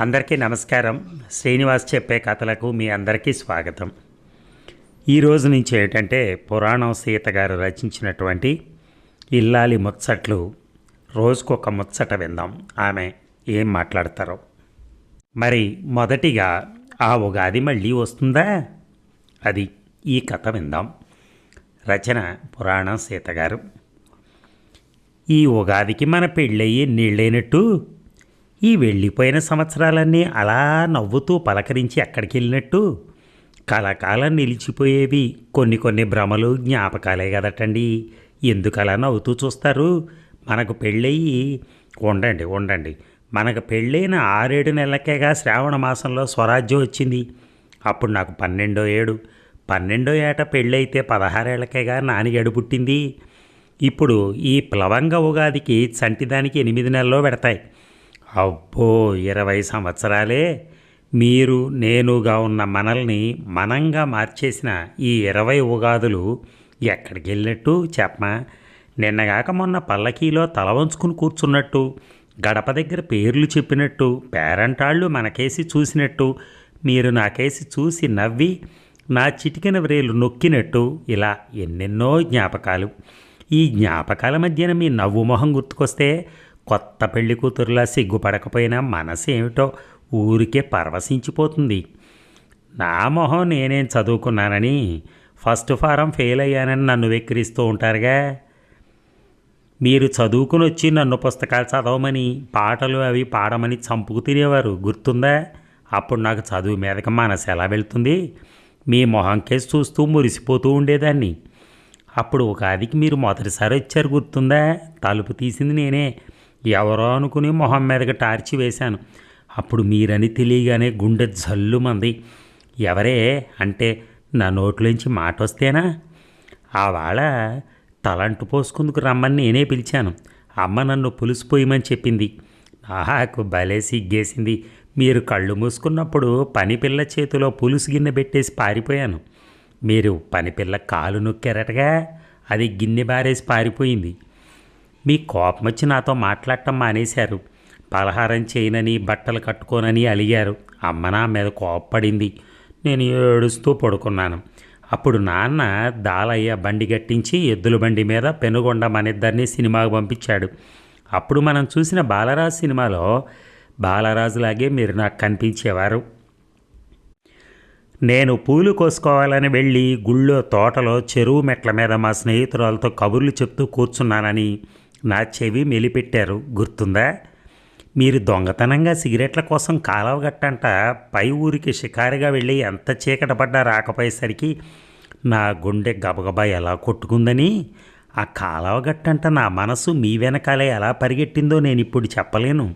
అందరికీ నమస్కారం. శ్రీనివాస్ చెప్పే కథలకు మీ అందరికీ స్వాగతం. ఈ రోజు నుంచి ఏంటంటే పురాణం సీత గారు రచించినటువంటి ఇల్లాలి ముచ్చట్లు రోజుకొక ముచ్చట విందాం. ఆమె ఏం మాట్లాడతారో. మరి మొదటిగా ఆ ఉగాది మళ్ళీ వస్తుందా? అది ఈ కథ విందాం. రచన పురాణం సీత గారు. ఈ ఉగాదికి మన పెళ్ళయ్యి నీళ్ళైనట్టు? ఈ వెళ్ళిపోయిన సంవత్సరాలన్నీ అలా నవ్వుతూ పలకరించి ఎక్కడికి వెళ్ళినట్టు కలకాలం నిలిచిపోయేవి. కొన్ని కొన్ని భ్రమలు జ్ఞాపకాలే కదటండి. ఎందుకలా నవ్వుతూ చూస్తారు? మనకు పెళ్ళయి ఉండండి ఉండండి. మనకు పెళ్ళైన ఆరేడు నెలలకేగా శ్రావణ మాసంలో స్వరాజ్యం వచ్చింది. అప్పుడు నాకు పన్నెండో ఏడు. పన్నెండో ఏట పెళ్ళైతే పదహారేళ్ళకేగా నానిగడు పుట్టింది. ఇప్పుడు ఈ ప్లవంగ ఉగాదికి చంటిదానికి ఎనిమిది నెలల్లో పెడతాయి. అబ్బో ఇరవై సంవత్సరాలే. మీరు నేనుగా ఉన్న మనల్ని మనంగా మార్చేసిన ఈ ఇరవై ఉగాదులు ఎక్కడికి వెళ్ళినట్టు చెప్పమా? నిన్నగాక మొన్న పల్లకీలో తల వంచుకుని కూర్చున్నట్టు గడప దగ్గర పేర్లు చెప్పినట్టు పేరంటాళ్ళు మనకేసి చూసినట్టు మీరు నాకేసి చూసి నవ్వి నా చిటికిన వ్రేలు నొక్కినట్టు ఇలా ఎన్నెన్నో జ్ఞాపకాలు. ఈ జ్ఞాపకాల మధ్యన మీ నవ్వు మొహం గుర్తుకొస్తే కొత్త పెళ్ళి కూతురులా సిగ్గుపడకపోయినా మనసు ఏమిటో ఊరికే పరవశించిపోతుంది. నా మొహం నేనేం చదువుకున్నానని ఫస్ట్ ఫారం ఫెయిల్ అయ్యానని నన్ను వెక్కిరిస్తూ ఉంటారుగా. మీరు చదువుకుని వచ్చి నన్ను పుస్తకాలు చదవమని పాటలు అవి పాడమని చంపుకు తినేవారు గుర్తుందా? అప్పుడు నాకు చదువు మీదకి మనసు ఎలా వెళ్తుంది? మీ మొహం కేసు చూస్తూ మురిసిపోతూ ఉండేదాన్ని. అప్పుడు ఉగాదికి మీరు మొదటిసారి వచ్చారు గుర్తుందా? తలుపు తీసింది నేనే. ఎవరో అనుకుని మొహం మీదకి టార్చి వేశాను. అప్పుడు మీరని తెలియగానే గుండె జల్లుమంది. ఎవరే అంటే నా నోట్లోంచి మాట వస్తేనా ఆ వాళ్ళ తలంటు పోసుకుందుకు రమ్మని నేనే పిలిచాను. అమ్మ నన్ను పులుసిపోయమని చెప్పింది. నాకు భలే సిగ్గేసింది. మీరు కళ్ళు మూసుకున్నప్పుడు పనిపిల్ల చేతిలో పులుసు గిన్నె పెట్టేసి పారిపోయాను. మీరు పనిపిల్ల కాలు నొక్కారటగా? అది గిన్నె బారేసి పారిపోయింది. మీ కోపం వచ్చి నాతో మాట్లాడటం మానేశారు. పలహారం చేయనని బట్టలు కట్టుకోనని అలిగారు. అమ్మ నా మీద కోపపడింది. నేను ఏడుస్తూ పడుకున్నాను. అప్పుడు నాన్న దాలయ్య బండి గట్టించి ఎద్దుల బండి మీద పెనుగొండ మనిద్దరిని సినిమాకు పంపించాడు. అప్పుడు మనం చూసిన బాలరాజు సినిమాలో బాలరాజులాగే మీరు నాకు కనిపించేవారు. నేను పూలు కోసుకోవాలని వెళ్ళి గుళ్ళో తోటలో చెరువు మెట్ల మీద మా స్నేహితురాలతో కబుర్లు చెప్తూ కూర్చున్నానని నా చెవి మెలిపెట్టారు. గుర్తుందా? మీరు దొంగతనంగా సిగరెట్ల కోసం కాలవగట్టంట పై ఊరికి షికారుగా వెళ్ళి ఎంత చీకట పడ్డా రాకపోయేసరికి నా గుండె గబగబా ఎలా కొట్టుకుందని? ఆ కాలవగట్టంట నా మనసు మీ వెనకాలే ఎలా పరిగెట్టిందో నేను ఇప్పుడు చెప్పలేను.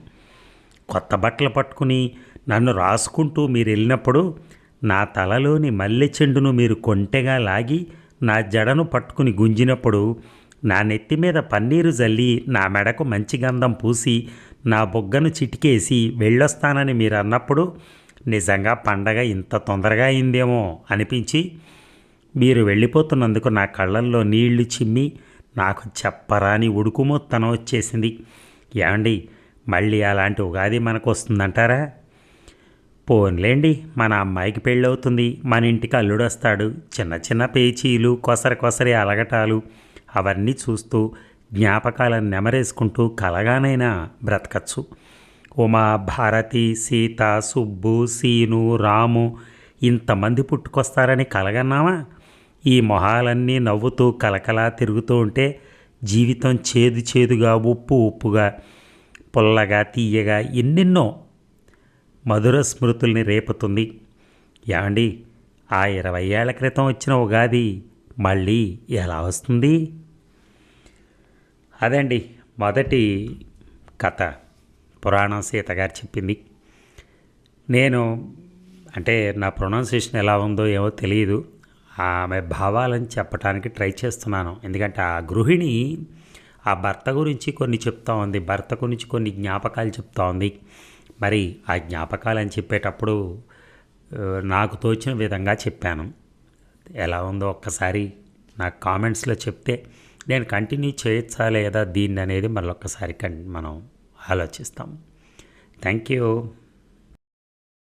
కొత్త బట్టలు పట్టుకుని నన్ను రాసుకుంటూ మీరు వెళ్ళినప్పుడు నా తలలోని మల్లె చెండును మీరు కొంటెగా లాగి నా జడను పట్టుకుని గుంజినప్పుడు నా నెత్తి మీద పన్నీరు జల్లి నా మెడకు మంచి గంధం పూసి నా బొగ్గను చిటికేసి వెళ్ళొస్తానని మీరు అన్నప్పుడు నిజంగా పండగ ఇంత తొందరగా అయిందేమో అనిపించి మీరు వెళ్ళిపోతున్నందుకు నా కళ్ళల్లో నీళ్ళు చిమ్మి నాకు చెప్పరాని ఉడుకుమొత్తనం వచ్చేసింది. ఏమండి మళ్ళీ అలాంటి ఉగాది మనకు వస్తుందంటారా పోన్లేండి మన అమ్మాయికి పెళ్ళవుతుంది మన ఇంటికి అల్లుడు వస్తాడు చిన్న చిన్న పేచీలు కొసరి కొసరి అలగటాలు అవన్నీ చూస్తూ జ్ఞాపకాలను నెమరేసుకుంటూ కలగానైనా బ్రతకచ్చు. ఉమా భారతి సీత సుబ్బు సీను రాము ఇంతమంది పుట్టుకొస్తారని కలగన్నామా ఈ మొహాలన్నీ నవ్వుతూ కలకలా తిరుగుతూ ఉంటే జీవితం చేదు చేదుగా ఉప్పు ఉప్పుగా పుల్లగా తీయగా ఎన్నెన్నో మధుర స్మృతుల్ని రేపుతుంది. యాండి ఆ ఇరవై ఏళ్ళ క్రితం వచ్చిన ఉగాది మళ్ళీ ఎలా వస్తుంది? అదండి మొదటి కథ. పురాణం సీత గారు చెప్పింది. నేను అంటే నా ప్రొనౌన్సియేషన్ ఎలా ఉందో ఏమో తెలియదు ఆమె భావాలని చెప్పడానికి ట్రై చేస్తున్నాను. ఎందుకంటే ఆ గృహిణి ఆ భర్త గురించి కొన్ని చెప్తా ఉంది. భర్త గురించి కొన్ని జ్ఞాపకాలు చెప్తా ఉంది. మరి ఆ జ్ఞాపకాలు అని చెప్పేటప్పుడు నాకు తోచిన విధంగా చెప్పాను. ఎలా ఉందో ఒక్కసారి నాకు కామెంట్స్లో చెప్తే నేను కంటిన్యూ చేయొచ్చా లేదా దీన్ని అనేది మరొకసారి మనం ఆలోచిస్తాం. Thank you.